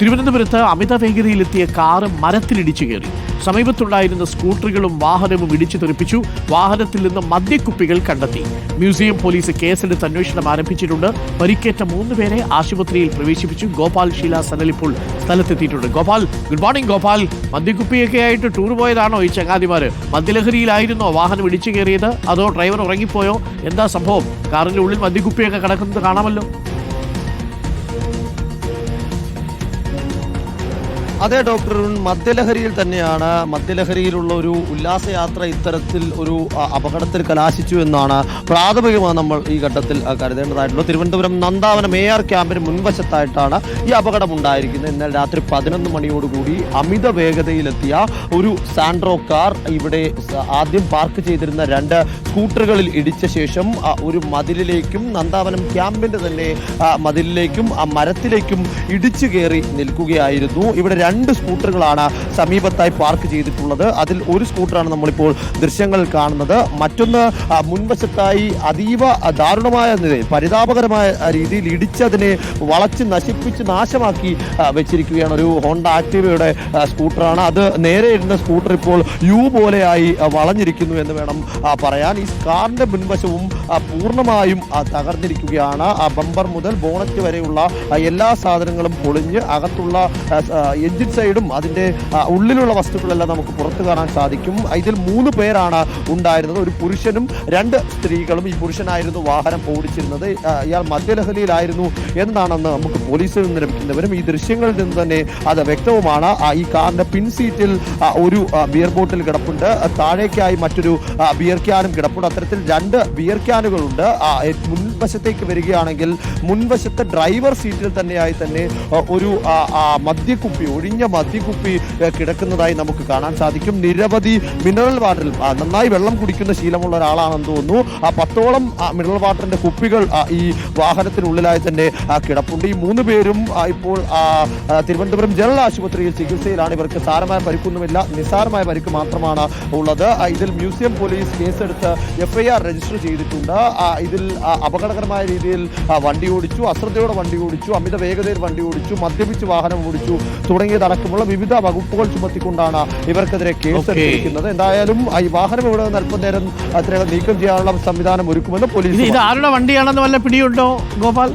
തിരുവനന്തപുരത്ത് അമിത വേഗതയിലെത്തിയ കാറ് മരത്തിലിടിച്ചു കയറി. സമീപത്തുണ്ടായിരുന്ന സ്കൂട്ടറുകളും വാഹനവും ഇടിച്ചു തെറിപ്പിച്ചു. വാഹനത്തിൽ നിന്ന് മദ്യക്കുപ്പികൾ കണ്ടെത്തി. മ്യൂസിയം പോലീസ് കേസെടുത്ത് അന്വേഷണം ആരംഭിച്ചിട്ടുണ്ട്. പരിക്കേറ്റ മൂന്ന് പേരെ ആശുപത്രിയിൽ പ്രവേശിപ്പിച്ചു. ഗോപാൽ ഷീല സനൽ ഇപ്പോൾ സ്ഥലത്തെത്തിയിട്ടുണ്ട്. Gopal good morning Gopal. മദ്യക്കുപ്പിയൊക്കെ ആയിട്ട് ടൂർ പോയതാണോ ഈ ചങ്ങാതിമാര് മദ്യലഹരിയിലായിരുന്നോ വാഹനം ഇടിച്ചു കയറിയത്? അതോ ഡ്രൈവർ ഉറങ്ങിപ്പോയോ? എന്താ സംഭവം? കാറിന്റെ ഉള്ളിൽ മദ്യക്കുപ്പിയൊക്കെ കിടക്കുന്നത് കാണാമല്ലോ. അതെ ഡോക്ടർ മദ്യലഹരിയിൽ തന്നെയാണ് മദ്യലഹരിയിലുള്ള ഒരു ഉല്ലാസയാത്ര ഇത്തരത്തിൽ ഒരു അപകടത്തിൽ കലാശിച്ചു എന്നാണ് പ്രാഥമികമായി നമ്മൾ ഈ ഘട്ടത്തിൽ കരുതേണ്ടതായിട്ടുള്ളത്. തിരുവനന്തപുരം നന്ദാവനം എ ആർ ക്യാമ്പിന് മുൻവശത്തായിട്ടാണ് ഈ അപകടം ഉണ്ടായിരിക്കുന്നത്. ഇന്നലെ രാത്രി പതിനൊന്ന് മണിയോടുകൂടി അമിത വേഗതയിലെത്തിയ ഒരു സാൻഡ്രോ കാർ ഇവിടെ ആദ്യം പാർക്ക് ചെയ്തിരുന്ന രണ്ട് സ്കൂട്ടറുകളിൽ ഇടിച്ച ശേഷം ഒരു മതിലിലേക്കും നന്ദാവനം ക്യാമ്പിന്റെ തന്നെ മതിലിലേക്കും ആ മരത്തിലേക്കും ഇടിച്ചു കയറി നിൽക്കുകയായിരുന്നു. ഇവിടെ രണ്ട് സ്കൂട്ടറുകളാണ് സമീപത്തായി പാർക്ക് ചെയ്തിട്ടുള്ളത്. അതിൽ ഒരു സ്കൂട്ടറാണ് നമ്മളിപ്പോൾ ദൃശ്യങ്ങൾ കാണുന്നത്. മറ്റൊന്ന് മുൻവശത്തായി അതീവ ദാരുണമായ നിലയിൽ പരിതാപകരമായ രീതിയിൽ ഇടിച്ചതിനെ വളച്ച് നശിപ്പിച്ച് നാശമാക്കി വെച്ചിരിക്കുകയാണ് ഒരു ഹോണ്ട ആക്ടിവയുടെ സ്കൂട്ടറാണ്. അത് നേരെ ഇരുന്ന സ്കൂട്ടർ ഇപ്പോൾ യു പോലെയായി വളഞ്ഞിരിക്കുന്നു എന്ന് വേണം പറയാൻ. ഈ കാറിന്റെ മുൻവശവും പൂർണമായും തകർന്നിരിക്കുകയാണ്. ബമ്പർ മുതൽ ബോണറ്റ് വരെയുള്ള എല്ലാ സാധനങ്ങളും പൊളിഞ്ഞ് അകത്തുള്ള ആ, സ- സൈഡും അതിന്റെ ഉള്ളിലുള്ള വസ്തുക്കളെല്ലാം നമുക്ക് പുറത്തു കാണാൻ സാധിക്കും. ഇതിൽ മൂന്ന് പേരാണ് ഉണ്ടായിരുന്നത്. ഒരു പുരുഷനും രണ്ട് സ്ത്രീകളും. ഈ പുരുഷനായിരുന്നു വാഹനം ഓടിച്ചിരുന്നത്. ഇയാൾ മദ്യലഹരിയിലായിരുന്നു എന്നാണെന്ന് നമുക്ക് പോലീസിൽ നിന്ന് ലഭിക്കുന്നവരും ഈ ദൃശ്യങ്ങളിൽ നിന്ന് തന്നെ അത് വ്യക്തവുമാണ്. ഈ കാറിന്റെ പിൻ സീറ്റിൽ ഒരു ബിയർ ബോട്ടിൽ കിടപ്പുണ്ട്. താഴേക്കായി മറ്റൊരു ബിയർ ക്യാനും കിടപ്പുണ്ട്. അത്തരത്തിൽ രണ്ട് ബിയർ ക്യാനുകളുണ്ട്. മുൻവശത്തേക്ക് വരികയാണെങ്കിൽ മുൻവശത്തെ ഡ്രൈവർ സീറ്റിൽ തന്നെയായി തന്നെ ഒരു മദ്യക്കുപ്പി മദ്യക്കുപ്പി ഒഴിഞ്ഞ മദ്യക്കുപ്പി കിടക്കുന്നതായി നമുക്ക് കാണാൻ സാധിക്കും. നിരവധി മിനറൽ വാട്ടറിൽ നന്നായി വെള്ളം കുടിക്കുന്ന ശീലമുള്ള ഒരാളാണെന്ന് തോന്നുന്നു. ആ പത്തോളം മിനറൽ വാട്ടറിന്റെ കുപ്പികൾ ഈ വാഹനത്തിനുള്ളിലായി തന്നെ കിടപ്പുണ്ട്. ഈ മൂന്ന് പേരും ഇപ്പോൾ തിരുവനന്തപുരം ജനറൽ ആശുപത്രിയിൽ ചികിത്സയിലാണ്. ഇവർക്ക് സാരമായ പരിക്കൊന്നുമില്ല നിസ്സാരമായ പരിക്ക് മാത്രമാണ് ഉള്ളത്. ഇതിൽ മ്യൂസിയം പോലീസ് കേസെടുത്ത് എഫ്ഐആർ രജിസ്റ്റർ ചെയ്തിട്ടുണ്ട്. ഇതിൽ അപകടകരമായ രീതിയിൽ വണ്ടി ഓടിച്ചു അശ്രദ്ധയോടെ വണ്ടി ഓടിച്ചു അമിത വേഗതയിൽ വണ്ടി ഓടിച്ചു മദ്യപിച്ച് വാഹനം ഓടിച്ചു തുടങ്ങിയതടക്കമുള്ള വിവിധ വകുപ്പുകൾ ചുമത്തിക്കൊണ്ടാണ് ഇവർക്കെതിരെ കേസ് എടുത്തിരിക്കുന്നത്. എന്തായാലും ഈ വാഹനം ഇവിടെ നിന്ന് അല്പനേരം അതിനകം നീക്കം ചെയ്യാനുള്ള സംവിധാനം ഒരുക്കുമെന്ന് പോലീസ് ഇത് ആരുടെ വണ്ടിയാണെന്ന് വല്ല പിടിയുണ്ടോ ഗോപാൽ?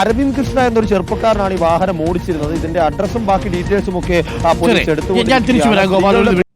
അരവിന്ദ് കൃഷ്ണ എന്നൊരു ചെറുപ്പക്കാരനാണ് ഈ വാഹനം ഓടിച്ചിരുന്നത്. ഇതിന്റെ അഡ്രസ്സും ബാക്കി ഡീറ്റെയിൽസും ഒക്കെ പോലീസ് എടുത്തു